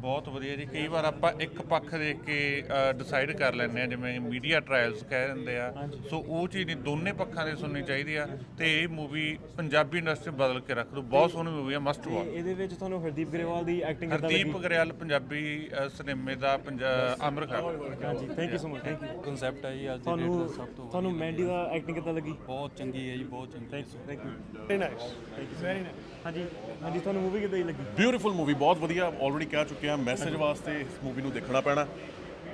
ਬਹੁਤ ਵਧੀਆ ਜੀ। ਕਈ ਵਾਰ ਆਪਾਂ ਇੱਕ ਪੱਖ ਦੇਖ ਕੇ ਡਿਸਾਈਡ ਕਰ ਲੈਂਦੇ ਆ ਜਿਵੇਂ ਮੀਡੀਆ ਟ੍ਰਾਇਲਸ ਕਹਿ ਦਿੰਦੇ ਆ। ਸੋ ਉਹ ਚੀਜ਼ ਨਹੀਂ ਦੋਨੇ ਪੱਖਾਂ ਦੇ ਸੁਣਨੀ ਚਾਹੀਦੀ ਆ ਤੇ ਇਹ ਮੂਵੀ ਪੰਜਾਬੀ ਇੰਡਸਟਰੀ ਬਦਲ ਕੇ ਰੱਖ ਦੋ ਬਹੁਤ ਸੋਹਣੀ ਮੂਵੀ ਆ ਮਸਟ ਵਾਚ ਇਹਦੇ ਵਿੱਚ ਤੁਹਾਨੂੰ ਹਰਦੀਪ ਗਰੇਵਾਲ ਦੀ ਐਕਟਿੰਗ ਕਿੱਦਾਂ ਲੱਗੀ? ਹਰਦੀਪ ਗਰੇਵਾਲ ਪੰਜਾਬੀ ਸਿਨੇਮੇ ਦਾ ਅਮਰ ਖਾਨ ਹਾਂਜੀ thank you so much thank you concept ਹੈ ਜੀ ਅੱਜ ਦੀ ਤੁਹਾਨੂੰ ਡੇਟ ਦਾ ਸਭ ਤੋਂ ਤੁਹਾਨੂੰ ਮੈਂਡੀ ਦਾ ਐਕਟਿੰਗ ਕਿੱਦਾਂ ਲੱਗੀ? ਬਹੁਤ ਚੰਗੀ ਹੈ ਜੀ ਬਹੁਤ ਚੰਗੀ। Thank you thank you very nice thank you very nice ਹਾਂਜੀ ਹਾਂਜੀ ਤੁਹਾਨੂੰ ਮੂਵੀ ਕਿੱਦਾਂ ਲੱਗੀ? ਬਿਊਟੀਫੁਲ ਮੂਵੀ ਬਹੁਤ ਵਧੀਆ ਆਲਰੇਡੀ ਕਹਿ ਚੁੱਕਿਆ ਮੈਸੇਜ ਵਾਸਤੇ ਇਸ ਮੂਵੀ ਨੂੰ ਦੇਖਣਾ ਪੈਣਾ।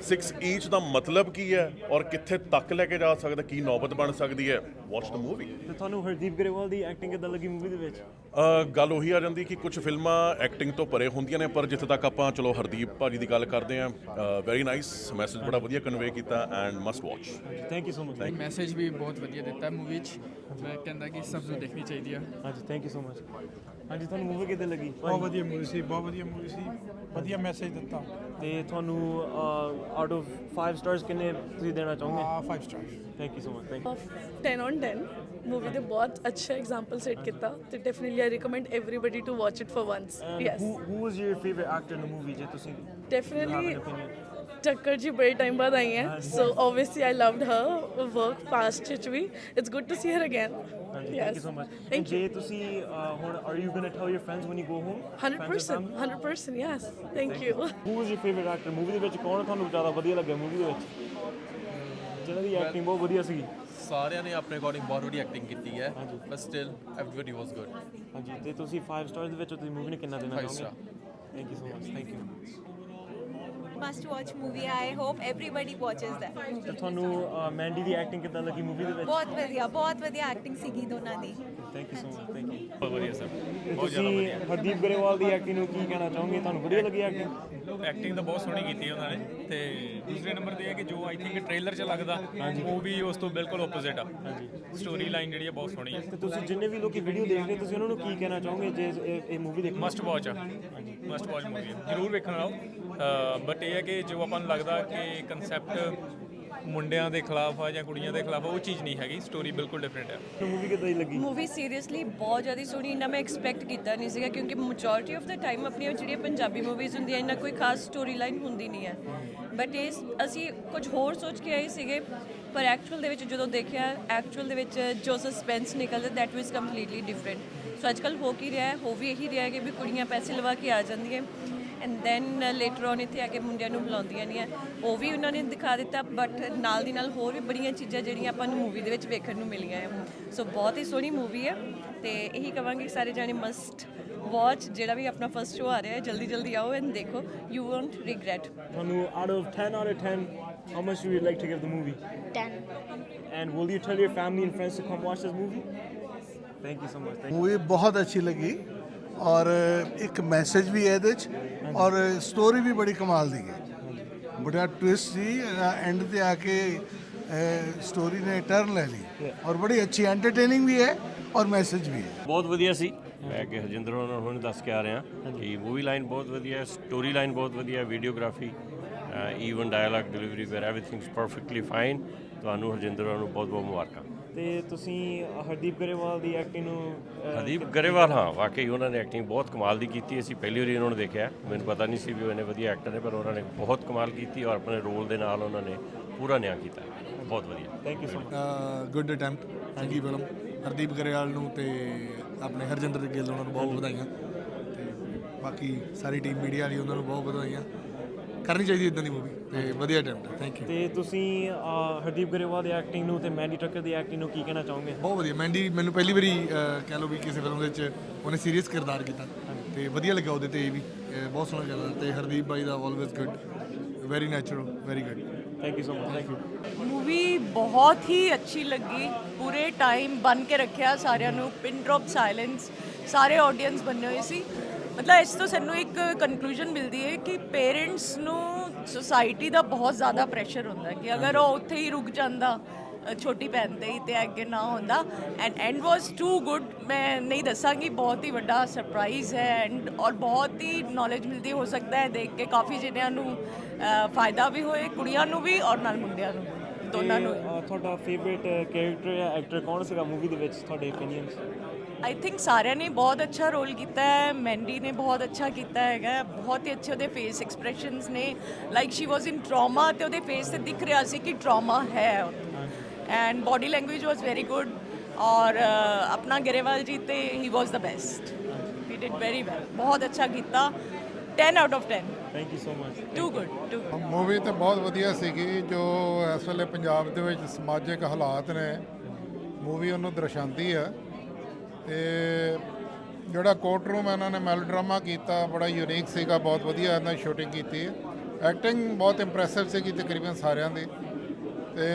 6 ਈਚ ਦਾ ਮਤਲਬ ਕੀ ਹੈ ਔਰ ਕਿੱਥੇ ਤੱਕ ਲੈ ਕੇ ਜਾ ਸਕਦਾ, ਕੀ ਨੌਬਤ ਬਣ ਸਕਦੀ ਹੈ? ਵਾਚ ਦ ਮੂਵੀ ਤੇ ਤੁਹਾਨੂੰ ਹਰਦੀਪ ਗਰੇਵਾਲ ਦੀ ਐਕਟਿੰਗ ਕਿੱਦਾਂ ਲੱਗੀ ਮੂਵੀ ਦੇ ਵਿੱਚ? ਗੱਲ ਉਹੀ ਆ ਜਾਂਦੀ ਕਿ ਕੁਝ ਫਿਲਮਾਂ ਐਕਟਿੰਗ ਤੋਂ ਪਰੇ ਹੁੰਦੀਆਂ ਨੇ ਪਰ ਜਿੱਥੇ ਤੱਕ ਆਪਾਂ ਚਲੋ ਹਰਦੀਪ ਭਾਜੀ ਦੀ ਗੱਲ ਕਰਦੇ ਆ ਵੈਰੀ ਨਾਈਸ ਮੈਸੇਜ ਬੜਾ ਵਧੀਆ ਕਨਵੇ ਕੀਤਾ and must watch thank you so much message ਵੀ ਬਹੁਤ ਵਧੀਆ ਦਿੱਤਾ ਮੂਵੀ 'ਚ। ਮੈਂ ਕਹਿੰਦਾ ਕਿ ਸਭ ਨੂੰ ਦੇਖਣੀ ਚਾਹੀਦੀ ਆ। ਹਾਂਜੀ ਥੈਂਕ ਯੂ ਸੋ ਮਚ ਹਾਂਜੀ ਤੁਹਾਨੂੰ ਮੂਵੀ ਕਿੱਦਾਂ ਲੱਗੀ? ਬਹੁਤ ਵਧੀਆ ਮੂਵੀ ਸੀ ਬਹੁਤ ਵਧੀਆ ਮੂਵੀ ਸੀ। ਵਧੀਆ ਮੈਸੇਜ ਦਿੱਤਾ। ਤੇ ਤੁਹਾਨੂੰ ਆਊਟ ਆਫ 5 ਸਟਾਰਸ ਕਿੰਨੇ ਤੁਸੀਂ ਦੇਣਾ ਚਾਹੋਗੇ? ਆ 5 star thank you so much thank 10 on 10 movie ਦੇ ਬਹੁਤ ਅੱਛਾ ਐਗਜ਼ਾਮਪਲ ਸੈਟ ਕੀਤਾ ਤੇ definitely I recommend everybody to watch it for once yes who who was your favourite actor in the movie ਜੇ ਤੁਸੀਂ ਡੈਫੀਨਿਟਲੀ ਟੱਕਰ ਜੀ ਬੜੇ ਟਾਈਮ ਬਾਅਦ ਆਈ ਹੈ so obviously I loved her work past ਵਿੱਚ ਵੀ it's good to see her again thank you so much thank you ਜੇ ਤੁਸੀਂ ਹੁਣ are you going to tell your friends when you go home 100% 100% yes thank you who was your favourite actor movie ਦੇ ਵਿੱਚ ਕੌਣ ਤੁਹਾਨੂੰ ਜ਼ਿਆਦਾ ਵਧੀਆ ਲੱਗਿਆ ਮੂਵੀ ਦੇ ਵਿੱਚ? ਜਿਹਨਾਂ ਦੀ ਐਕਟਿੰਗ ਬਹੁਤ ਵਧੀਆ ਸੀ ਸਾਰਿਆਂ ਨੇ ਆਪਣੇ ਅਕੋਰਡਿੰਗ ਬਹੁਤ ਵਧੀਆ ਐਕਟਿੰਗ ਕੀਤੀ ਹੈ but still everybody was good ਹਾਂਜੀ ਤੇ ਤੁਸੀਂ 5 ਸਟਾਰਸ ਦੇ ਵਿੱਚ ਤੁਸੀਂ ਮੂਵੀ ਨੂੰ ਕਿੰਨਾ ਦੇਣਾ Five ਚਾਹੋਗੇ? Thank you so much thank you must watch movie. I hope everybody watches that. ਤੇ ਤੁਹਾਨੂੰ ਮੈਂਡੀ ਦੀ ਐਕਟਿੰਗ ਕਿੱਦਾਂ ਲੱਗੀ ਮੂਵੀ ਦੇ ਵਿੱਚ? ਬਹੁਤ ਵਧੀਆ ਬਹੁਤ ਵਧੀਆ ਐਕਟਿੰਗ ਸੀਗੀ ਦੋਨਾਂ ਦੀ। Thank you so much thank you ਬਹੁਤ ਵਧੀਆ ਸਰ ਤੁਸੀਂ ਹਰਦੀਪ ਗਰੇਵਾਲ ਦੀ ਐਕਟਿੰਗ ਨੂੰ ਕੀ ਕਹਿਣਾ ਚਾਹੋਗੇ? ਤੁਹਾਨੂੰ ਵਧੀਆ ਲੱਗੀ ਐਕਟਿੰਗ ਐਕਟਿੰਗ ਤਾਂ ਬਹੁਤ ਸੋਹਣੀ ਕੀਤੀ ਉਹਨਾਂ ਨੇ ਤੇ ਦੂਸਰੇ ਨੰਬਰ ਤੇ ਇਹ ਹੈ ਕਿ ਜੋ ਆਈ ਥਿੰਕ ਟ੍ਰੇਲਰ 'ਚ ਲੱਗਦਾ ਉਹ ਵੀ ਉਸ ਤੋਂ ਬਿਲਕੁਲ ਆਪੋਜ਼ਿਟ ਆ। ਸਟੋਰੀ ਲਾਈਨ ਜਿਹੜੀ ਹੈ ਬਹੁਤ ਸੋਹਣੀ ਹੈ ਤੇ ਤੁਸੀਂ ਜਿੰਨੇ ਵੀ ਲੋਕੀ ਵੀਡੀਓ ਦੇਖ ਰਹੇ ਤੁਸੀਂ ਉਹਨਾਂ ਨੂੰ ਕੀ ਕਹਿਣਾ ਚਾਹੋਗੇ ਜੇ ਇਹ- ਇਹ ਮੂਵੀ ਦੇਖੋ ਮਸਟ ਵਾਚ ਆ। ਮਸਟ ਵਾਚ ਮੂਵੀ ਹੈ ਜਰੂਰ ਵੇਖਣ ਆਓ। ਬਟ ਇਹ ਹੈ ਕਿ ਜੋ ਆਪਾਂ ਨੂੰ ਲੱਗਦਾ ਕਿ ਕਨਸੈਪਟ ਮੁੰਡਿਆਂ ਦੇ ਖਿਲਾਫ ਆ ਜਾਂ ਕੁੜੀਆਂ ਦੇ ਖਿਲਾਫ ਆ ਉਹ ਚੀਜ਼ ਨਹੀਂ ਹੈਗੀ। ਸਟੋਰੀ ਬਿਲਕੁਲ ਡਿਫਰੈਂਟ ਹੈ ਮੂਵੀ ਕਿੱਦਾਂ ਦੀ ਲੱਗੀ? ਮੂਵੀ ਸੀਰੀਅਸਲੀ ਬਹੁਤ ਜ਼ਿਆਦਾ ਸੋਹਣੀ ਇੰਨਾ ਮੈਂ ਐਕਸਪੈਕਟ ਕੀਤਾ ਨਹੀਂ ਸੀਗਾ ਕਿਉਂਕਿ ਮੈਜੋਰਿਟੀ ਆਫ ਦਾ ਟਾਈਮ ਆਪਣੀਆਂ ਜਿਹੜੀਆਂ ਪੰਜਾਬੀ ਮੂਵੀਜ਼ ਹੁੰਦੀਆਂ ਇੰਨਾ ਕੋਈ ਖਾਸ ਸਟੋਰੀ ਲਾਈਨ ਹੁੰਦੀ ਨਹੀਂ ਹੈ। ਬਟ ਇਹ ਅਸੀਂ ਕੁਝ ਹੋਰ ਸੋਚ ਕੇ ਆਏ ਸੀਗੇ, ਪਰ ਐਕਚੁਅਲ ਦੇ ਵਿੱਚ ਜਦੋਂ ਦੇਖਿਆ ਐਕਚੁਅਲ ਦੇ ਵਿੱਚ ਜੋ ਸਸਪੈਂਸ ਨਿਕਲਦਾ that was completely different so ਅੱਜਕੱਲ ਹੋ ਕੀ ਰਿਹਾ ਹੈ? ਹੋ ਵੀ ਇਹੀ ਰਿਹਾ ਹੈ ਕਿ ਵੀ ਕੁੜੀਆਂ ਪੈਸੇ ਲਵਾ ਕੇ ਆ ਜਾਂਦੀਆਂ ਐਂਡ ਦੈਨ ਲੇਟਰ ਔਨ ਇੱਥੇ ਆ ਕੇ ਮੁੰਡਿਆਂ ਨੂੰ ਬੁਲਾਉਂਦੀਆਂ ਨਹੀਂ ਹੈ। ਉਹ ਵੀ ਉਹਨਾਂ ਨੇ ਦਿਖਾ ਦਿੱਤਾ ਬਟ ਨਾਲ ਦੀ ਨਾਲ ਹੋਰ ਵੀ ਬੜੀਆਂ ਚੀਜ਼ਾਂ ਜਿਹੜੀਆਂ ਆਪਾਂ ਨੂੰ ਮੂਵੀ ਦੇ ਵਿੱਚ ਵੇਖਣ ਨੂੰ ਮਿਲੀਆਂ ਹੈ। ਸੋ ਬਹੁਤ ਹੀ ਸੋਹਣੀ ਮੂਵੀ ਹੈ। ਤੇ ਇਹੀ ਕਵਾਂਗੇ ਸਾਰੇ ਜਾਣੇ ਮਸਟ ਵਾਚ ਜਿਹੜਾ ਵੀ ਆਪਣਾ ਫਰਸਟ ਸ਼ੋ ਆ ਰਿਹਾ ਹੈ ਜਲਦੀ ਜਲਦੀ ਆਓ ਐਂਡ ਦੇਖੋ ਯੂ ਵੋਂਟ ਰਿਗਰੈਟ ਤੁਹਾਨੂੰ out of 10 out of 10 how much would you like to give the movie? 10 and will you tell your family and friends to come watch this movie? Thank you so much. Thank movie ਬਹੁਤ ਅੱਛੀ ਲੱਗੀ ਔਰ ਇੱਕ message ਵੀ ਹੈ ਇਹਦੇ ਚ ਔਰ story ਵੀ ਬੜੀ ਕਮਾਲ ਦੀ ਹੈ ਬੜਾ ਟਵਿਸਟ ਸੀ ਐਂਡ ਤੇ ਆ ਕੇ ਸਟੋਰੀ ਨੇ ਟਰਨ ਲੈ ਲਈ ਔਰ ਬੜੀ ਅੱਛੀ ਐਂਟਰਟੇਨਿੰਗ ਵੀ ਹੈ ਔਰ ਮੈਸੇਜ ਵੀ ਹੈ ਬਹੁਤ ਵਧੀਆ ਸੀ ਮੈਂ ਕਿ ਹਰਜਿੰਦਰ ਹੋਰਾਂ ਨੂੰ ਹੁਣ ਦੱਸ ਕੇ ਆ ਰਿਹਾ ਕਿ ਮੂਵੀ ਲਾਈਨ ਬਹੁਤ ਵਧੀਆ ਹੈ ਸਟੋਰੀ ਲਾਈਨ ਬਹੁਤ ਵਧੀਆ ਹੈ videography even dialogue delivery where everything is perfectly fine ਤੁਹਾਨੂੰ ਹਰਜਿੰਦਰ ਹੋਰਾਂ ਨੂੰ ਬਹੁਤ ਬਹੁਤ ਮੁਬਾਰਕਾਂ। ਤੇ ਤੁਸੀਂ ਹਰਦੀਪ ਗਰੇਵਾਲ ਦੀ ਐਕਟਿੰਗ ਨੂੰ ਹਰਦੀਪ ਗਰੇਵਾਲ ਹਾਂ ਵਾਕਈ ਉਹਨਾਂ ਨੇ ਐਕਟਿੰਗ ਬਹੁਤ ਕਮਾਲ ਦੀ ਕੀਤੀ ਅਸੀਂ ਪਹਿਲੀ ਵਾਰੀ ਉਹਨਾਂ ਨੂੰ ਦੇਖਿਆ। ਮੈਨੂੰ ਪਤਾ ਨਹੀਂ ਸੀ ਵੀ ਉਹ ਇੰਨੇ ਵਧੀਆ ਐਕਟਰ ਨੇ ਪਰ ਉਹਨਾਂ ਨੇ ਬਹੁਤ ਕਮਾਲ ਕੀਤੀ ਔਰ ਆਪਣੇ ਰੋਲ ਦੇ ਨਾਲ ਉਹਨਾਂ ਨੇ ਪੂਰਾ ਨਿਆਂ ਕੀਤਾ। ਬਹੁਤ ਵਧੀਆ। Thank you so much good attempt ਚੰਗੀ ਫਿਲਮ ਹਰਦੀਪ ਗਰੇਵਾਲ ਨੂੰ ਤੇ ਆਪਣੇ ਹਰਜਿੰਦਰ ਗਿੱਲ ਉਹਨਾਂ ਨੂੰ ਬਹੁਤ ਵਧਾਈਆਂ। ਤੇ ਬਾਕੀ ਸਾਰੀ ਟੀਮ ਮੀਡੀਆ ਵਾਲੀ ਉਹਨਾਂ ਨੂੰ ਬਹੁਤ ਵਧਾਈਆਂ। ਕਰਨੀ ਚਾਹੀਦੀ ਇਦਾਂ ਦੀ ਮੂਵੀ ਤੇ ਵਧੀਆ ਅਟੈਂਪਟ ਥੈਂਕ ਯੂ ਤੇ ਤੁਸੀਂ ਅਹ, ਹਰਦੀਪ ਗਰੇਵਾਲ ਦੀ ਐਕਟਿੰਗ ਨੂੰ ਤੇ ਮੈਂਡੀ ਟੱਕਰ ਦੀ ਐਕਟਿੰਗ ਨੂੰ ਕੀ ਕਹਿਣਾ ਚਾਹੋਗੇ? ਬਹੁਤ ਵਧੀਆ। ਮੈਂਡੀ ਮੈਨੂੰ ਪਹਿਲੀ ਵਾਰੀ ਅਹ, ਕਹਿ ਲਓ ਵੀ ਕਿਸੇ ਫਿਲਮ ਦੇ ਵਿੱਚ ਉਹਨੇ ਸੀਰੀਅਸ ਕਿਰਦਾਰ ਕੀਤਾ। ਤੇ ਵਧੀਆ ਲੱਗਾ ਉਹਦੇ ਤੇ ਇਹ ਵੀ। ਅਹ, ਬਹੁਤ ਸੋਹਣਾ ਚੱਲਦਾ ਤੇ ਹਰਦੀਪ ਬਾਈ ਦਾ always good very natural very good thank you so much thank you movie ਬਹੁਤ ਹੀ ਅੱਛੀ ਲੱਗੀ ਪੂਰੇ ਟਾਈਮ ਬਨ ਕੇ ਰੱਖਿਆ ਸਾਰਿਆਂ ਨੂੰ ਪਿਨ ਡ੍ਰੌਪ ਸਾਇਲੈਂਸ ਸਾਰੇ ਆਡੀਅנס ਬੰਨੇ ਹੋਏ ਸੀ ਮਤਲਬ ਇਸ ਤੋਂ ਸਾਨੂੰ ਇੱਕ ਕਨਕਲੂਜਨ ਮਿਲਦੀ ਹੈ ਕਿ ਪੇਰੈਂਟਸ ਨੂੰ ਸੋਸਾਇਟੀ ਦਾ ਬਹੁਤ ਜ਼ਿਆਦਾ ਪ੍ਰੈਸ਼ਰ ਹੁੰਦਾ ਕਿ ਅਗਰ ਉਹ ਉੱਥੇ ਹੀ ਰੁਕ ਜਾਂਦਾ ਛੋਟੀ ਭੈਣ ਤੇ ਹੀ ਤੇ ਅੱਗੇ ਨਾ ਹੁੰਦਾ। And and was too good ਮੈਂ ਨਹੀਂ ਦੱਸਾਂਗੀ ਬਹੁਤ ਹੀ ਵੱਡਾ ਸਰਪ੍ਰਾਈਜ਼ ਹੈ। ਐਂਡ ਔਰ ਬਹੁਤ ਹੀ ਨੌਲੇਜ ਮਿਲਦੀ ਹੋ ਸਕਦਾ ਹੈ ਦੇਖ ਕੇ। ਕਾਫੀ ਜਣਿਆਂ ਨੂੰ ਫਾਇਦਾ ਵੀ ਹੋਏ ਕੁੜੀਆਂ ਨੂੰ ਵੀ ਔਰ ਨਾਲ ਮੁੰਡਿਆਂ ਨੂੰ। ਦੋਨਾਂ ਨੂੰ ਤੁਹਾਡਾ ਫੇਵਰਿਟ ਕੈਰੈਕਟਰ ਜਾਂ ਐਕਟਰ ਕੌਣ ਸੀਗਾ ਮੂਵੀ ਦੇ ਵਿੱਚ ਤੁਹਾਡੇ ਓਪੀਨੀਅਨਸ ਆਈ ਥਿੰਕ ਸਾਰਿਆਂ ਨੇ ਬਹੁਤ ਅੱਛਾ ਰੋਲ ਕੀਤਾ ਹੈ। ਮੈਂਡੀ ਨੇ ਬਹੁਤ ਅੱਛਾ ਕੀਤਾ ਹੈਗਾ। ਬਹੁਤ ਹੀ ਅੱਛੇ ਉਹਦੇ ਫੇਸ ਐਕਸਪ੍ਰੈਸ਼ਨਸ ਨੇ। Like she was in trauma ਤੇ ਉਹਦੇ ਫੇਸ ਤੇ ਦਿਖ ਰਿਹਾ ਸੀ ਕਿ ਟਰਾਮਾ ਹੈ and body language was very good ਔਰ ਆਪਣਾ ਗਰੇਵਾਲ ਜੀ ਤੇ he was the best he did very well ਬਹੁਤ ਅੱਛਾ ਕੀਤਾ 10 out of 10 thank you so much too good too movie ਤਾਂ ਬਹੁਤ ਵਧੀਆ ਸੀਗੀ ਜੋ ਇਸ ਵੇਲੇ ਪੰਜਾਬ ਦੇ ਵਿੱਚ ਸਮਾਜਿਕ ਹਾਲਾਤ ਨੇ ਮੂਵੀ ਉਹਨੂੰ ਦਰਸਾਉਂਦੀ ਆ। ਤੇ ਜਿਹੜਾ ਕੋਰਟ ਰੂਮ ਇਹਨਾਂ ਨੇ ਮੈਲੋਡਰਾਮਾ ਕੀਤਾ ਬੜਾ ਯੂਨੀਕ ਸੀਗਾ ਬਹੁਤ ਵਧੀਆ ਇਹਨਾਂ ਦੀ ਸ਼ੂਟਿੰਗ ਕੀਤੀ। ਐਕਟਿੰਗ ਬਹੁਤ ਇੰਪ੍ਰੈਸਿਵ ਸੀਗੀ ਤਕਰੀਬਨ ਸਾਰਿਆਂ ਦੀ। ਤੇ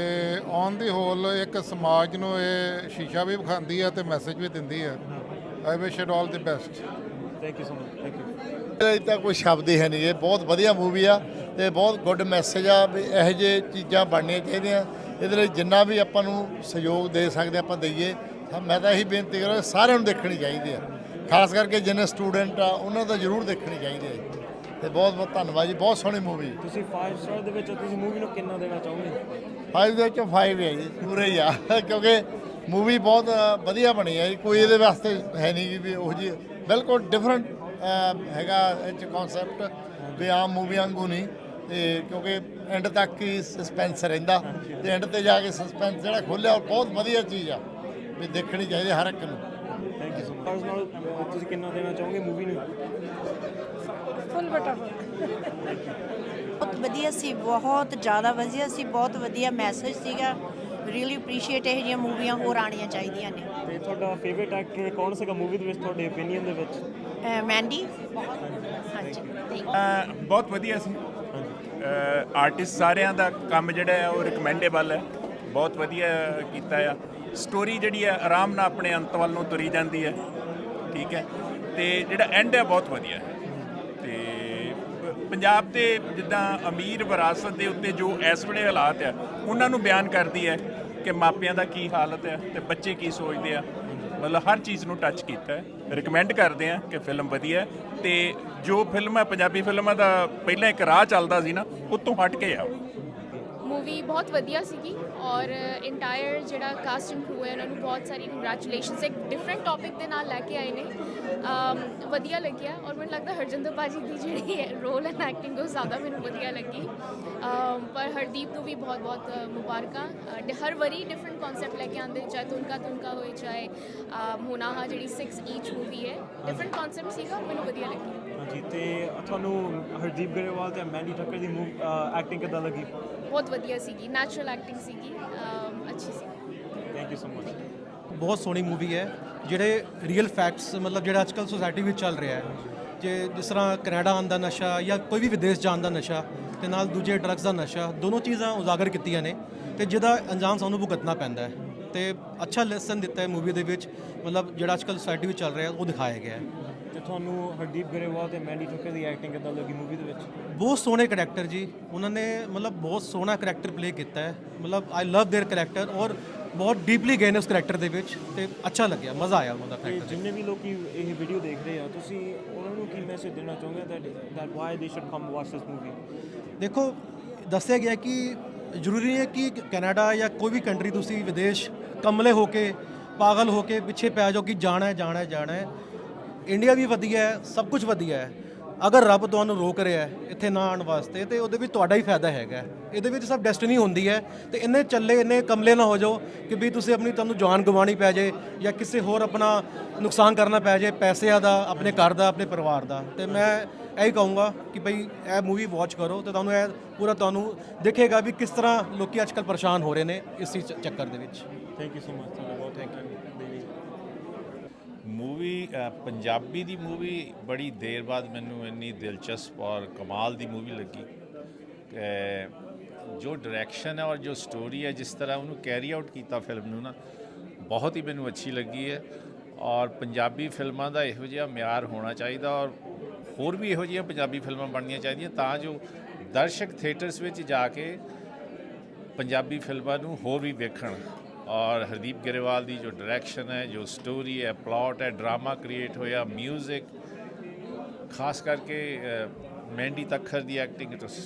ਔਨ ਦੀ ਹੋਲ ਇੱਕ ਸਮਾਜ ਨੂੰ ਇਹ ਸ਼ੀਸ਼ਾ ਵੀ ਵਿਖਾਉਂਦੀ ਆ ਤੇ ਮੈਸੇਜ ਵੀ ਦਿੰਦੀ ਆ। I wish it all the best thank you so much thank you ਇਹਦੇ ਤਾਂ ਕੋਈ ਸ਼ਬਦ ਹੀ ਹੈ ਨਹੀਂ ਇਹ ਬਹੁਤ ਵਧੀਆ ਮੂਵੀ ਆ ਤੇ ਬਹੁਤ ਗੁੱਡ ਮੈਸੇਜ ਆ ਵੀ ਇਹੋ ਜਿਹੇ ਚੀਜ਼ਾਂ ਬਣਨੀਆਂ ਚਾਹੀਦੀਆਂ। ਇਹਦੇ ਲਈ ਜਿੰਨਾ ਵੀ ਆਪਾਂ ਨੂੰ ਸਹਿਯੋਗ ਦੇ ਸਕਦੇ ਆਪਾਂ ਦਈਏ ਤਾਂ ਮੈਂ ਤਾਂ ਇਹੀ ਬੇਨਤੀ ਕਰਾਂ ਸਾਰਿਆਂ ਨੂੰ ਦੇਖਣੀ ਚਾਹੀਦੀ ਆ। ਖਾਸ ਕਰਕੇ ਜਿੰਨੇ ਸਟੂਡੈਂਟ ਆ ਉਹਨਾਂ ਦਾ ਜ਼ਰੂਰ ਦੇਖਣੀ ਚਾਹੀਦੀ ਹੈ ਤੇ ਬਹੁਤ ਬਹੁਤ ਧੰਨਵਾਦ ਜੀ ਬਹੁਤ ਸੋਹਣੀ ਮੂਵੀ ਤੁਸੀਂ 5 ਸਟਾਰ ਦੇ ਵਿੱਚ ਤੁਸੀਂ ਮੂਵੀ ਨੂੰ ਕਿੰਨਾ ਦੇਣਾ ਚਾਹੋਗੇ? 5 ਦੇ ਵਿੱਚੋਂ 5 ਹੈ ਜੀ ਪੂਰੇ ਹੀ ਆ। ਕਿਉਂਕਿ ਮੂਵੀ ਬਹੁਤ ਵਧੀਆ ਬਣੀ ਹੈ ਜੀ। ਕੋਈ ਇਹਦੇ ਵਾਸਤੇ ਹੈ ਨਹੀਂ ਵੀ ਉਹ ਜੀ ਬਿਲਕੁਲ ਡਿਫਰੈਂਟ ਹੈਗਾ ਇਹ ਚ ਕਨਸੈਪਟ ਵੀ ਆਮ ਮੂਵੀ ਵਾਂਗੂ ਨਹੀਂ। ਤੇ ਕਿਉਂਕਿ ਐਂਡ ਤੱਕ ਹੀ ਸਸਪੈਂਸ ਰਹਿੰਦਾ। ਤੇ ਐਂਡ ਤੇ ਜਾ ਕੇ ਸਸਪੈਂਸ ਜਿਹੜਾ ਖੋਲਿਆ ਉਹ ਬਹੁਤ ਵਧੀਆ ਚੀਜ਼ ਆ। ਵੀ ਦੇਖਣੀ ਚਾਹੀਦੀ ਹਰ ਇੱਕ ਨੂੰ। ਥੈਂਕ ਯੂ ਸੋ ਮਚ ਨਾਲ ਤੁਸੀਂ ਕਿੰਨਾ ਦੇਣਾ ਚਾਹੋਗੇ ਮੂਵੀ ਨੂੰ? ਫੁੱਲ ਬਟਾ ਬਹੁਤ ਵਧੀਆ ਸੀ ਬਹੁਤ ਜ਼ਿਆਦਾ ਵਧੀਆ ਸੀ ਬਹੁਤ ਵਧੀਆ ਮੈਸੇਜ ਸੀਗਾ। ਰੀਲੀ ਅਪਰੀਸ਼ੀਏਟ ਇਹ ਜਿਹੀਆਂ ਮੂਵੀਆਂ ਹੋਰ ਆਉਣੀਆਂ ਚਾਹੀਦੀਆਂ ਨੇ। ਤੇ ਤੁਹਾਡਾ ਫੇਵਰੇਟ ਐਕਟਰ ਕੌਣ ਸੀਗਾ ਮੂਵੀ ਦੇ ਵਿੱਚ ਤੁਹਾਡੇ ਓਪੀਨੀਅਨ ਦੇ ਵਿੱਚ? ਮੈਂਡੀ ਹਾਂਜੀ. ਬਹੁਤ ਵਧੀਆ ਸੀ। ਆਰਟਿਸਟ ਸਾਰਿਆਂ ਦਾ ਕੰਮ ਜਿਹੜਾ ਹੈ ਉਹ ਰਿਕਮੈਂਡੇਬਲ ਹੈ। ਬਹੁਤ ਵਧੀਆ ਕੀਤਾ ਆ। ਸਟੋਰੀ ਜਿਹੜੀ ਹੈ ਆਰਾਮ ਨਾਲ ਆਪਣੇ ਅੰਤ ਵੱਲ ਨੂੰ ਤੁਰੀ ਜਾਂਦੀ ਹੈ। ਠੀਕ ਹੈ। ਤੇ ਜਿਹੜਾ ਐਂਡ ਹੈ ਬਹੁਤ ਵਧੀਆ। ਹੈ ਤੇ ਪੰਜਾਬ ਦੇ ਜਿੱਦਾਂ ਅਮੀਰ ਵਿਰਾਸਤ ਦੇ ਉੱਤੇ ਜੋ ਇਸ ਵੇਲੇ ਹਾਲਾਤ ਆ, ਉਹਨਾਂ ਨੂੰ ਬਿਆਨ ਕਰਦੀ ਹੈ ਕਿ ਮਾਪਿਆਂ ਦਾ ਕੀ ਹਾਲਤ ਹੈ ਤੇ ਬੱਚੇ ਕੀ ਸੋਚਦੇ ਆ। ਮਤਲਬ ਹਰ ਚੀਜ਼ ਨੂੰ ਟੱਚ ਕੀਤਾ ਹੈ। ਰਿਕਮੈਂਡ ਕਰਦੇ ਆ ਕਿ ਫਿਲਮ ਵਧੀਆ ਹੈ ਤੇ ਜੋ ਫਿਲਮ ਹੈ ਪੰਜਾਬੀ ਫਿਲਮਾਂ ਦਾ ਪਹਿਲਾਂ ਇੱਕ ਰਾਹ ਚੱਲਦਾ ਸੀ ਨਾ ਉਹ ਤੋਂ ਹਟ ਕੇ ਆਓ। ਮੂਵੀ ਬਹੁਤ ਵਧੀਆ ਸੀਗੀ। ਔਰ ਇੰਟਾਇਰ ਜਿਹੜਾ ਕਾਸਟ ਐਂਡ ਕਰੂ ਹੈ ਉਹਨਾਂ ਨੂੰ ਬਹੁਤ ਸਾਰੀ ਕੰਗ੍ਰੈਚੁਲੇਸ਼ਨਸ ਇੱਕ ਡਿਫਰੈਂਟ ਟੌਪਿਕ ਦੇ ਨਾਲ ਲੈ ਕੇ ਆਏ ਨੇ। ਵਧੀਆ ਲੱਗਿਆ ਔਰ ਮੈਨੂੰ ਲੱਗਦਾ ਹਰਜਿੰਦਰ ਪਾਜੀ ਦੀ ਜਿਹੜੀ ਰੋਲ ਐਂਡ ਐਕਟਿੰਗ ਉਹ ਜ਼ਿਆਦਾ ਮੈਨੂੰ ਵਧੀਆ ਲੱਗੀ। ਪਰ ਹਰਦੀਪ ਨੂੰ ਵੀ ਬਹੁਤ ਬਹੁਤ ਮੁਬਾਰਕਾਂ। ਅ, ਹਰ ਵਾਰੀ ਡਿਫਰੈਂਟ ਕਨਸੈਪਟ ਲੈ ਕੇ ਆਉਂਦੇ ਚਾਹੇ ਤੁਨਕਾ ਤੁਨਕਾ ਹੋਏ ਚਾਹੇ ਮੋਨਾਹਾ ਜਿਹੜੀ 6 ਈਚ ਮੂਵੀ ਹੈ। ਡਿਫਰੈਂਟ ਕਨਸੈਪਟ ਸੀਗਾ ਔਰ ਮੈਨੂੰ ਵਧੀਆ ਲੱਗੀ। ਹਾਂਜੀ ਤੇ ਤੁਹਾਨੂੰ ਹਰਦੀਪ ਗਰੇਵਾਲ ਤੇ ਮੈਂਡੀ ਠੱਕਰ ਦੀ ਮੂਵੀ ਐਕਟਿੰਗ ਕਿੱਦਾਂ ਲੱਗੀ? ਬਹੁਤ ਵਧੀਆ ਸੀਗੀ ਨੈਚੁਰਲ ਐਕਟਿੰਗ ਸੀਗੀ ਅਮ, ਅੱਛੀ ਸੀ। ਥੈਂਕ ਯੂ ਸੋ ਮਚ ਬਹੁਤ ਸੋਹਣੀ ਮੂਵੀ ਹੈ। ਜਿਹੜੇ ਰੀਅਲ ਫੈਕਟਸ ਮਤਲਬ ਜਿਹੜਾ ਅੱਜਕੱਲ ਸੋਸਾਇਟੀ ਵਿੱਚ ਚੱਲ ਰਿਹਾ ਹੈ। ਜੇ ਜਿਸ ਤਰ੍ਹਾਂ ਕੈਨੇਡਾ ਆਉਣ ਦਾ ਨਸ਼ਾ ਜਾਂ ਕੋਈ ਵੀ ਵਿਦੇਸ਼ ਜਾਣ ਦਾ ਨਸ਼ਾ ਤੇ ਨਾਲ ਦੂਜੇ ਡਰੱਗਸ ਦਾ ਨਸ਼ਾ ਦੋਨੋਂ ਚੀਜ਼ਾਂ ਉਜਾਗਰ ਕੀਤੀਆਂ ਨੇ ਤੇ ਜਿਹਦਾ ਅੰਜਾਮ ਸਾਨੂੰ ਭੁਗਤਣਾ ਪੈਂਦਾ ਹੈ। ਤੇ ਅੱਛਾ ਲੈਸਨ ਦਿੱਤਾ ਹੈ ਮੂਵੀ ਦੇ ਵਿੱਚ। ਮਤਲਬ ਜਿਹੜਾ ਅੱਜਕੱਲ ਸੋਸਾਇਟੀ ਵਿੱਚ ਚੱਲ ਰਿਹਾ ਉਹ ਦਿਖਾਇਆ ਗਿਆ ਹੈ। ਤੁਹਾਨੂੰ ਹਰਦੀਪ ਗਰੇਵਾਲ ਤੇ ਮੈਂਡੀ ਠੱਕਰ ਦੀ ਐਕਟਿੰਗ ਕਿੱਦਾਂ ਲੱਗੀ ਮੂਵੀ ਦੇ ਵਿੱਚ ਬਹੁਤ ਸੋਹਣੇ ਕਰੈਕਟਰ ਜੀ ਉਹਨਾਂ ਨੇ ਮਤਲਬ ਬਹੁਤ ਸੋਹਣਾ ਕਰੈਕਟਰ ਪਲੇ ਕੀਤਾ ਹੈ ਮਤਲਬ ਆਈ ਲਵ देयर ਕਰੈਕਟਰ ਔਰ ਬਹੁਤ ਡੀਪਲੀ ਗਏ ਨੇ ਉਸ ਕਰੈਕਟਰ ਦੇ ਵਿੱਚ ਤੇ ਅੱਛਾ ਲੱਗਿਆ ਮਜ਼ਾ ਆਇਆ ਉਹਨਾਂ ਦਾ ਤੇ ਕਰੈਕਟਰ ਜਿੰਨੇ ਵੀ ਲੋਕੀ ਇਹ ਵੀਡੀਓ ਦੇਖ ਰਹੇ ਆ ਤੁਸੀਂ ਉਹਨਾਂ ਨੂੰ ਕੀ ਮੈਸੇਜ ਦੇਣਾ ਚਾਹੋਗੇ that that why they should come watch this movie ਦੇਖੋ ਦੱਸਿਆ ਗਿਆ ਕਿ ਜ਼ਰੂਰੀ ਨਹੀਂ ਹੈ ਕਿ ਕੈਨੇਡਾ ਜਾਂ ਕੋਈ ਵੀ ਕੰਟਰੀ ਤੁਸੀਂ ਵਿਦੇਸ਼ ਕਮਲੇ ਹੋ ਕੇ ਪਾਗਲ ਹੋ ਕੇ ਪਿੱਛੇ ਪੈ ਜਾਓ ਕਿ ਜਾਣਾ ਹੈ ਜਾਣਾ ਹੈ ਜਾਣਾ ਹੈ ਇੰਡੀਆ ਵੀ ਵਧੀਆ ਹੈ, ਸਭ ਕੁਝ ਵਧੀਆ ਹੈ। ਅਗਰ ਰੱਬ ਤੁਹਾਨੂੰ ਰੋਕ ਰਿਹਾ ਹੈ ਇੱਥੇ ਨਾ ਆਉਣ ਵਾਸਤੇ, ਤੇ ਉਹਦੇ ਵਿੱਚ ਤੁਹਾਡਾ ਹੀ ਫਾਇਦਾ ਹੈਗਾ ਇਹਦੇ ਵਿੱਚ ਸਭ ਡੈਸਟੀਨੀ ਹੁੰਦੀ ਹੈ, ਤੇ ਇੰਨੇ ਚੱਲੇ, ਇੰਨੇ ਕਮਲੇ ਨਾ ਹੋ ਜਾਓ ਕਿ ਵੀ ਤੁਸੀਂ ਆਪਣੀ ਤੁਹਾਨੂੰ ਜਾਨ ਗਵਾਣੀ ਪੈ ਜਾਏ ਜਾਂ ਕਿਸੇ ਹੋਰ ਆਪਣਾ ਨੁਕਸਾਨ ਕਰਨਾ ਪੈ ਜਾਏ, ਪੈਸਿਆਂ ਦਾ, ਆਪਣੇ ਘਰ ਦਾ, ਆਪਣੇ ਪਰਿਵਾਰ ਦਾ। ਤੇ ਮੈਂ ਇਹੀ ਕਹੂੰਗਾ ਕਿ ਭਈ ਇਹ ਮੂਵੀ ਵਾਚ ਕਰੋ ਤੇ ਤੁਹਾਨੂੰ ਇਹ ਪੂਰਾ ਤੁਹਾਨੂੰ ਦੇਖੇਗਾ ਵੀ ਕਿਸ ਤਰ੍ਹਾਂ ਲੋਕੀ ਅੱਜਕੱਲ ਪਰੇਸ਼ਾਨ ਹੋ ਰਹੇ ਨੇ ਇਸ ਚੱਕਰ ਦੇ ਵਿੱਚ। ਥੈਂਕ ਯੂ ਸੋ ਮਚ ਤੁਹਾਡਾ ਬਹੁਤ ਥੈਂਕ ਯੂ ਮੂਵੀ ਪੰਜਾਬੀ ਦੀ ਮੂਵੀ ਬੜੀ ਦੇਰ ਬਾਅਦ ਮੈਨੂੰ ਇੰਨੀ ਦਿਲਚਸਪ ਔਰ ਕਮਾਲ ਦੀ ਮੂਵੀ ਲੱਗੀ। ਕਿ ਜੋ ਡਾਇਰੈਕਸ਼ਨ ਹੈ ਔਰ ਜੋ ਸਟੋਰੀ ਹੈ, ਜਿਸ ਤਰ੍ਹਾਂ ਉਹਨੂੰ ਕੈਰੀ ਆਊਟ ਕੀਤਾ ਫਿਲਮ ਨੂੰ ਨਾ, ਬਹੁਤ ਹੀ ਮੈਨੂੰ ਅੱਛੀ ਲੱਗੀ ਹੈ। ਔਰ ਪੰਜਾਬੀ ਫਿਲਮਾਂ ਦਾ ਇਹੋ ਜਿਹਾ ਮਿਆਰ ਹੋਣਾ ਚਾਹੀਦਾ ਔਰ ਹੋਰ ਵੀ ਇਹੋ ਜਿਹੀਆਂ ਪੰਜਾਬੀ ਫਿਲਮਾਂ ਬਣਨੀਆਂ ਚਾਹੀਦੀਆਂ ਤਾਂ ਜੋ ਦਰਸ਼ਕ ਥੀਏਟਰਸ ਵਿੱਚ ਜਾ ਕੇ ਪੰਜਾਬੀ ਫਿਲਮਾਂ ਨੂੰ ਹੋਰ ਵੀ ਵੇਖਣ। ਔਰ ਹਰਦੀਪ ਗਰੇਵਾਲ ਦੀ ਜੋ ਡਾਇਰੈਕਸ਼ਨ ਹੈ ਜੋ ਸਟੋਰੀ ਹੈ ਪਲਾਟ ਹੈ ਡਰਾਮਾ ਕ੍ਰੀਏਟ ਹੋਇਆ 뮤직 ਖਾਸ ਕਰਕੇ ਅ, ਮੈਂਡੀ ਤੱਖਰ ਦੀ acting it was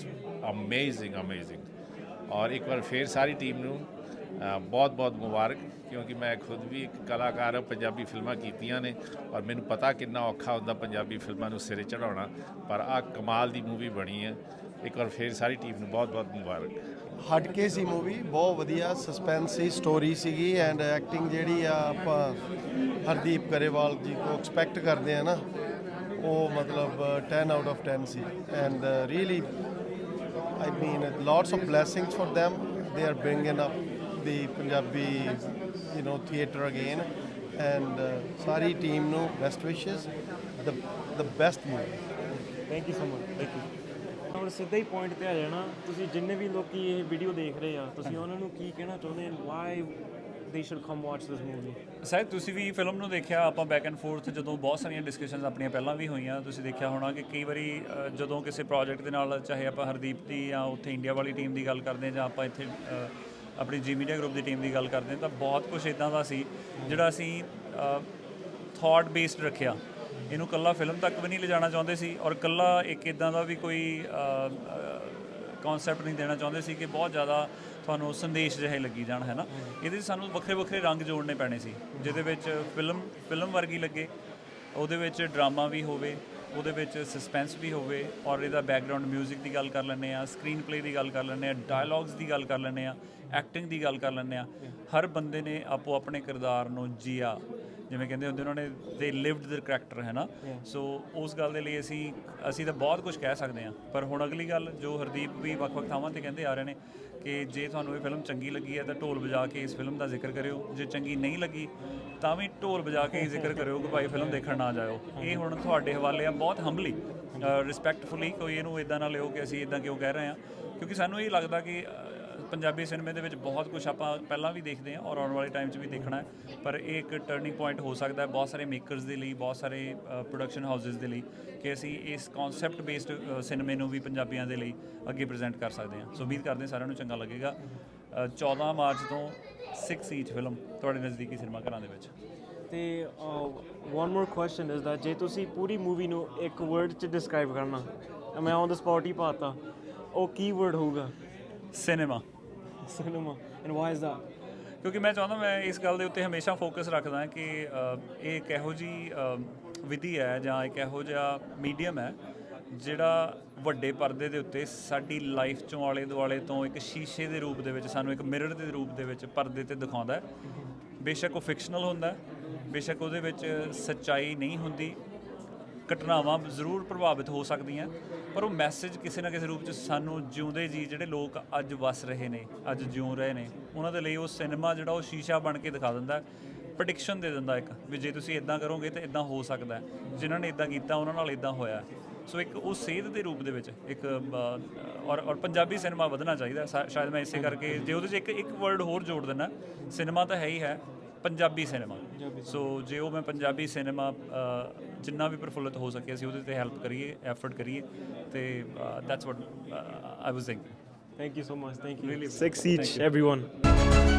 amazing amazing ਔਰ ਇੱਕ ਵਾਰ ਫੇਰ ਸਾਰੀ ਟੀਮ ਨੂੰ ਬਹੁਤ ਬਹੁਤ ਮੁਬਾਰਕ ਕਿਉਂਕਿ ਮੈਂ ਖੁਦ ਵੀ ਇੱਕ ਕਲਾਕਾਰ ਹਾਂ ਪੰਜਾਬੀ ਫਿਲਮਾਂ ਕੀਤੀਆਂ ਨੇ ਔਰ ਮੈਨੂੰ ਪਤਾ ਕਿੰਨਾ ਔਖਾ ਹੁੰਦਾ ਪੰਜਾਬੀ ਫਿਲਮਾਂ ਨੂੰ ਸਿਰੇ ਚੜਾਉਣਾ ਪਰ ਆ ਕਮਾਲ ਦੀ ਮੂਵੀ ਬਣੀ ਹੈ। ਇੱਕ ਵਾਰ ਫੇਰ ਸਾਰੀ ਟੀਮ ਨੂੰ ਬਹੁਤ-ਬਹੁਤ ਮੁਬਾਰਕ ਹਟ ਕੇ ਸੀ ਮੂਵੀ ਬਹੁਤ ਵਧੀਆ ਸਸਪੈਂਸ ਸੀ ਸਟੋਰੀ ਸੀਗੀ ਐਂਡ ਐਕਟਿੰਗ ਜਿਹੜੀ ਆ ਆਪਾਂ ਹਰਦੀਪ ਕਰੇਵਾਲ ਜੀ ਕੋ ਐਕਸਪੈਕਟ ਕਰਦੇ ਆ ਨਾ ਉਹ ਮਤਲਬ 10 out of 10 C and really I mean, lots of blessings for them. They are bringing up the Punjabi, you know, again. And uh, ਸਾਰੀ ਟੀਮ ਨੂੰ best wishes. The the best movie. Thank you so much thank you ਹੁਣ ਸਿੱਧਾ ਹੀ point ਤੇ ਆ ਜਾਣਾ। ਤੁਸੀਂ ਜਿੰਨੇ ਵੀ ਲੋਕੀ ਇਹ ਵੀਡੀਓ ਦੇਖ ਰਹੇ ਆ, ਤੁਸੀਂ ਉਹਨਾਂ ਨੂੰ ਕੀ ਕਹਿਣਾ ਚਾਹੁੰਦੇ ਹੋ they should come watch this movie ਸ਼ਾਇਦ ਤੁਸੀਂ ਵੀ ਫਿਲਮ ਨੂੰ ਦੇਖਿਆ, ਆਪਾਂ ਬੈਕ ਐਂਡ ਫੋਰਥ ਜਦੋਂ ਬਹੁਤ ਸਾਰੀਆਂ ਡਿਸਕਸ਼ਨਸ ਆਪਣੀਆਂ ਪਹਿਲਾਂ ਵੀ ਹੋਈਆਂ, ਤੁਸੀਂ ਦੇਖਿਆ ਹੋਣਾ ਕਿ ਕਈ ਵਾਰੀ ਜਦੋਂ ਕਿਸੇ ਪ੍ਰੋਜੈਕਟ ਦੇ ਨਾਲ ਚਾਹੇ ਆਪਾਂ ਹਰਦੀਪ ਦੀ ਜਾਂ ਉੱਥੇ ਇੰਡੀਆ ਵਾਲੀ ਟੀਮ ਦੀ ਗੱਲ ਕਰਦੇ ਹਾਂ ਜਾਂ ਆਪਾਂ ਇੱਥੇ ਆਪਣੀ ਜੀ ਮੀਡੀਆ ਗਰੁੱਪ ਦੀ ਟੀਮ ਦੀ ਗੱਲ ਕਰਦੇ ਹਾਂ ਤਾਂ ਬਹੁਤ ਕੁਝ ਇਦਾਂ ਦਾ ਸੀ, ਜਿਹੜਾ ਅਸੀਂ ਥਾਟ ਬੇਸਡ ਰੱਖਿਆ। ਇਹਨੂੰ ਕੱਲਾ ਫਿਲਮ ਤੱਕ ਵੀ ਨਹੀਂ ਲਿਜਾਣਾ ਚਾਹੁੰਦੇ ਸੀ ਔਰ ਕੱਲਾ ਇੱਕ ਇਦਾਂ ਦਾ ਵੀ ਕੋਈ ਕਨਸੈਪਟ ਨਹੀਂ ਦੇਣਾ ਚਾਹੁੰਦੇ ਸੀ ਕਿ ਬਹੁਤ ਜ਼ਿਆਦਾ ਤੁਹਾਨੂੰ ਸੰਦੇਸ਼ ਜਿਹੇ ਲੱਗੀ ਜਾਣ, ਹੈ ਨਾ? ਇਹਦੇ 'ਚ ਸਾਨੂੰ ਵੱਖਰੇ ਵੱਖਰੇ ਰੰਗ ਜੋੜਨੇ ਪੈਣੇ ਸੀ, ਜਿਹਦੇ ਵਿੱਚ ਫਿਲਮ ਫਿਲਮ ਵਰਗੀ ਲੱਗੇ, ਉਹਦੇ ਵਿੱਚ ਡਰਾਮਾ ਵੀ ਹੋਵੇ, ਉਹਦੇ ਵਿੱਚ ਸਸਪੈਂਸ ਵੀ ਹੋਵੇ ਔਰ ਇਹਦਾ ਬੈਕਗ੍ਰਾਉਂਡ 뮤직 ਦੀ ਗੱਲ ਕਰ ਲੈਂਦੇ ਆ ਸਕਰੀਨ ਪਲੇ ਦੀ ਗੱਲ ਕਰ ਲੈਂਦੇ ਆ ਡਾਇਲੌਗਸ ਦੀ ਗੱਲ ਕਰ ਲੈਂਦੇ ਆ ਐਕਟਿੰਗ ਦੀ ਗੱਲ ਕਰ ਲੈਂਦੇ ਆ ਹਰ ਬੰਦੇ ਨੇ ਆਪੋ ਆਪਣੇ ਕਿਰਦਾਰ ਨੂੰ ਜੀਆ ਜਿਵੇਂ ਕਹਿੰਦੇ ਹੁੰਦੇ ਉਹਨਾਂ ਨੇ ਦੇ ਲਿਵਡ ਦਰ ਕੈਰੈਕਟਰ ਹੈ ਨਾ? ਸੋ ਉਸ ਗੱਲ ਦੇ ਲਈ ਅਸੀਂ ਅਸੀਂ ਤਾਂ ਬਹੁਤ ਕੁਝ ਕਹਿ ਸਕਦੇ ਹਾਂ। ਪਰ ਹੁਣ ਅਗਲੀ ਗੱਲ ਜੋ ਹਰਦੀਪ ਵੀ ਵੱਖ-ਵੱਖ ਥਾਵਾਂ ਤੇ ਕਹਿੰਦੇ ਆ ਰਹੇ ਨੇ ਕਿ ਜੇ ਤੁਹਾਨੂੰ ਇਹ ਫਿਲਮ ਚੰਗੀ ਲੱਗੀ ਹੈ ਤਾਂ ਢੋਲ ਵਜਾ ਕੇ ਇਸ ਫਿਲਮ ਦਾ ਜ਼ਿਕਰ ਕਰਿਓ। ਜੇ ਚੰਗੀ ਨਹੀਂ ਲੱਗੀ ਤਾਂ ਵੀ ਢੋਲ ਵਜਾ ਕੇ ਜ਼ਿਕਰ ਕਰਿਓ ਕਿ ਭਾਈ ਫਿਲਮ ਦੇਖਣ ਨਾ ਜਾਇਓ। ਇਹ ਹੁਣ ਤੁਹਾਡੇ ਹਵਾਲੇ ਆ ਬਹੁਤ ਹੰਬਲੀ ਰਿਸਪੈਕਟਫੁਲੀ ਕੋਈ ਇਹਨੂੰ ਇਦਾਂ ਨਾਲ ਲਿਓ ਕਿ ਅਸੀਂ ਇਦਾਂ ਕਿਉਂ ਕਹਿ ਰਹੇ ਹਾਂ। ਕਿਉਂਕਿ ਸਾਨੂੰ ਇਹ ਲੱਗਦਾ ਕਿ ਪੰਜਾਬੀ ਸਿਨੇਮੇ ਦੇ ਵਿੱਚ ਬਹੁਤ ਕੁਝ ਆਪਾਂ ਪਹਿਲਾਂ ਵੀ ਦੇਖਦੇ ਹਾਂ ਔਰ ਆਉਣ ਵਾਲੇ ਟਾਈਮ 'ਚ ਵੀ ਦੇਖਣਾ ਹੈ। ਪਰ ਇਹ ਇੱਕ ਟਰਨਿੰਗ ਪੁਆਇੰਟ ਹੋ ਸਕਦਾ ਹੈ ਬਹੁਤ ਸਾਰੇ ਮੇਕਰਸ ਦੇ ਲਈ ਬਹੁਤ ਸਾਰੇ ਪ੍ਰੋਡਕਸ਼ਨ ਹਾਊਸਸ ਦੇ ਲਈ ਕਿ ਅਸੀਂ ਇਸ ਕਨਸੈਪਟ ਬੇਸਡ ਸਿਨੇਮੇ ਨੂੰ ਵੀ ਪੰਜਾਬੀਆਂ ਦੇ ਲਈ ਅੱਗੇ ਪ੍ਰੈਜ਼ੈਂਟ ਕਰ ਸਕਦੇ ਹਾਂ। ਸੋ ਉਮੀਦ ਕਰਦੇ ਹਾਂ ਸਾਰਿਆਂ ਨੂੰ ਚੰਗਾ ਲੱਗੇਗਾ। ਅ, 14 ਮਾਰਚ ਤੋਂ 6 ਈਚ ਫਿਲਮ ਤੁਹਾਡੇ ਨਜ਼ਦੀਕੀ ਸਿਨੇਮਾ ਘਰਾਂ ਦੇ ਵਿੱਚ। ਤੇ one more question is that ਜੇ ਤੁਸੀਂ ਪੂਰੀ ਮੂਵੀ ਨੂੰ ਇੱਕ ਵਰਡ ਚ ਡਿਸਕ੍ਰਾਈਬ ਕਰਨਾ ਮੈਂ ਔਨ ਦ ਸਪੌਟ ਹੀ ਪਾਤਾ ਉਹ ਕੀ ਵਰਡ ਹੋਊਗਾ? Cinema cinema and why is that ਕਿਉਂਕਿ ਮੈਂ ਚਾਹੁੰਦਾ ਮੈਂ ਇਸ ਗੱਲ ਦੇ ਉੱਤੇ ਹਮੇਸ਼ਾ ਫੋਕਸ ਰੱਖਦਾ ਹਾਂ ਕਿ ਇਹ ਇੱਕ ਇਹੋ ਜੀ ਵਿਧੀ ਹੈ ਜਾਂ ਇੱਕ ਇਹੋ ਜਿਹਾ ਮੀਡੀਅਮ ਹੈ ਜਿਹੜਾ ਵੱਡੇ ਪਰਦੇ ਦੇ ਉੱਤੇ ਸਾਡੀ ਲਾਈਫ ਚੋਂ ਆਲੇ ਦੁਆਲੇ ਤੋਂ ਇੱਕ ਸ਼ੀਸ਼ੇ ਦੇ ਰੂਪ ਦੇ ਵਿੱਚ ਸਾਨੂੰ ਇੱਕ ਮਿਰਰ ਦੇ ਰੂਪ ਦੇ ਵਿੱਚ ਪਰਦੇ ਤੇ ਦਿਖਾਉਂਦਾ ਹੈ। ਬੇਸ਼ੱਕ ਉਹ ਫਿਕਸ਼ਨਲ ਹੁੰਦਾ ਹੈ ਬੇਸ਼ੱਕ ਉਹਦੇ ਵਿੱਚ ਸੱਚਾਈ ਨਹੀਂ ਹੁੰਦੀ। ਘਟਨਾਵਾਂ ਜ਼ਰੂਰ ਪ੍ਰਭਾਵਿਤ ਹੋ ਸਕਦੀਆਂ, ਪਰ ਉਹ ਮੈਸੇਜ ਕਿਸੇ ਨਾ ਕਿਸੇ ਰੂਪ 'ਚ ਸਾਨੂੰ ਜਿਉਂਦੇ ਜੀ ਜਿਹੜੇ ਲੋਕ ਅੱਜ ਵਸ ਰਹੇ ਨੇ, ਅੱਜ ਜਿਉਂ ਰਹੇ ਨੇ, ਉਹਨਾਂ ਦੇ ਲਈ ਉਹ ਸਿਨੇਮਾ ਜਿਹੜਾ ਉਹ ਸ਼ੀਸ਼ਾ ਬਣ ਕੇ ਦਿਖਾ ਦਿੰਦਾ ਪ੍ਰੈਡਿਕਸ਼ਨ ਦੇ ਦਿੰਦਾ ਇੱਕ, ਵੀ ਜੇ ਤੁਸੀਂ ਇਦਾਂ ਕਰੋਗੇ ਤਾਂ ਇਦਾਂ ਹੋ ਸਕਦਾ, ਜਿਨ੍ਹਾਂ ਨੇ ਇਦਾਂ ਕੀਤਾ ਉਹਨਾਂ ਨਾਲ ਇਦਾਂ ਹੋਇਆ। ਸੋ ਇੱਕ ਉਹ ਸੇਧ ਦੇ ਰੂਪ ਦੇ ਵਿੱਚ ਇੱਕ ਔਰ ਔਰ ਪੰਜਾਬੀ ਸਿਨੇਮਾ ਵਧਣਾ ਚਾਹੀਦਾ, ਸ਼ਾ- ਸ਼ਾਇਦ ਮੈਂ ਇਸੇ ਕਰਕੇ ਜੇ ਉਹਦੇ 'ਚ ਇੱਕ ਇੱਕ ਵਰਡ ਹੋਰ ਜੋੜ ਦਿੰਦਾ ਸਿਨੇਮਾ ਤਾਂ ਹੈ ਹੀ ਹੈ ਪੰਜਾਬੀ ਸਿਨੇਮਾ ਸੋ ਜੇ ਉਹ ਮੈਂ ਪੰਜਾਬੀ ਸਿਨੇਮਾ ਜਿੰਨਾ ਵੀ ਪ੍ਰਫੁੱਲਤ ਹੋ ਸਕੇ ਅਸੀਂ ਉਹਦੇ ਤੇ ਹੈਲਪ ਕਰੀਏ ਐਫਰਟ ਕਰੀਏ ਤੇ that's what I was thinking thank you so much thank you Really, 6